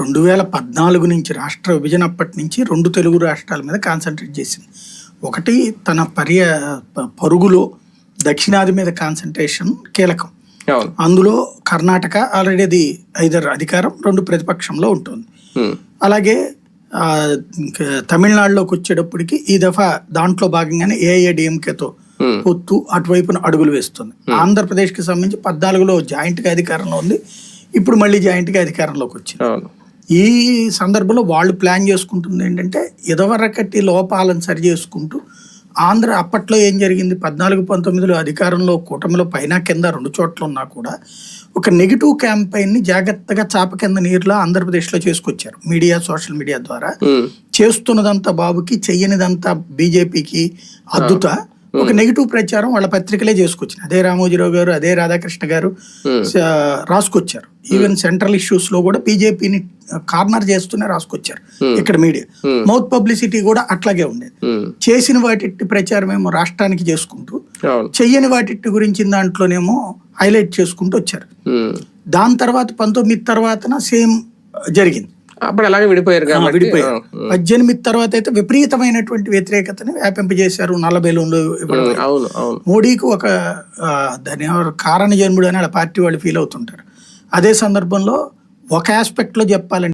రెండు వేల పద్నాలుగు నుంచి రాష్ట్ర విభజన అప్పటి నుంచి రెండు తెలుగు రాష్ట్రాల మీద కాన్సన్ట్రేట్ చేసింది. ఒకటి తన పర్య పరుగులో దక్షిణాది మీద కాన్సన్ట్రేషన్ కీలకం. అందులో కర్ణాటక ఆల్రెడీ అది ఐదర్ అధికారం రెండు ప్రతిపక్షంలో ఉంటుంది. అలాగే తమిళనాడులోకి వచ్చేటప్పటికి ఈ దఫా దాంట్లో భాగంగానే ఏఐఏడిఎంకేతో పొత్తు అటువైపున అడుగులు వేస్తుంది. ఆంధ్రప్రదేశ్కి సంబంధించి పద్నాలుగులో జాయింట్గా అధికారంలో ఉంది. ఇప్పుడు మళ్ళీ జాయింట్గా అధికారంలోకి వచ్చింది. ఈ సందర్భంలో వాళ్ళు ప్లాన్ చేసుకుంటుంది ఏంటంటే ఇదివరకటి లోపాలను సరి చేసుకుంటూ ఆంధ్ర అప్పట్లో ఏం జరిగింది? పద్నాలుగు పంతొమ్మిదిలో అధికారంలో కూటమిలో పైన కింద రెండు చోట్ల ఉన్నా కూడా ఒక నెగిటివ్ క్యాంపెయిన్ని జాగ్రత్తగా చాప కింద నీరులో ఆంధ్రప్రదేశ్లో చేసుకొచ్చారు. మీడియా సోషల్ మీడియా ద్వారా. చేస్తున్నదంతా బాబుకి చెయ్యనిదంతా బీజేపీకి అద్దుత ఒక నెగిటివ్ ప్రచారం వాళ్ళ పత్రికలే చేసుకొచ్చింది. అదే రామోజీరావు గారు అదే రాధాకృష్ణ గారు రాసుకొచ్చారు. ఈవెన్ సెంట్రల్ ఇష్యూస్లో కూడా బీజేపీని కార్నర్ చేస్తూనే రాసుకొచ్చారు. ఇక్కడ మీడియా. Hmm. మౌత్ పబ్లిసిటీ కూడా అట్లాగే ఉండేది ఉమ్, చేసిన వాటి ప్రచారం ఏమో రాష్ట్రానికి చేసుకుంటూ చెయ్యని వాటి గురించి దాంట్లోనేమో హైలైట్ చేసుకుంటూ వచ్చారు. దాని తర్వాత పంతొమ్మిది తర్వాతన సేమ్ జరిగింది. అప్పుడు అలాగే విడిపోయారు విడిపోయారు. పద్దెనిమిది తర్వాత అయితే విపరీతమైనటువంటి వ్యతిరేకతని వ్యాపింపజేశారు అవును అవును. మోడీకి ఒక దాని కారణ జన్ముడు అని పార్టీ వాళ్ళు ఫీల్ అవుతుంటారు. అదే సందర్భంలో ఒక ఆస్పెక్ట్లో చెప్పాలంటే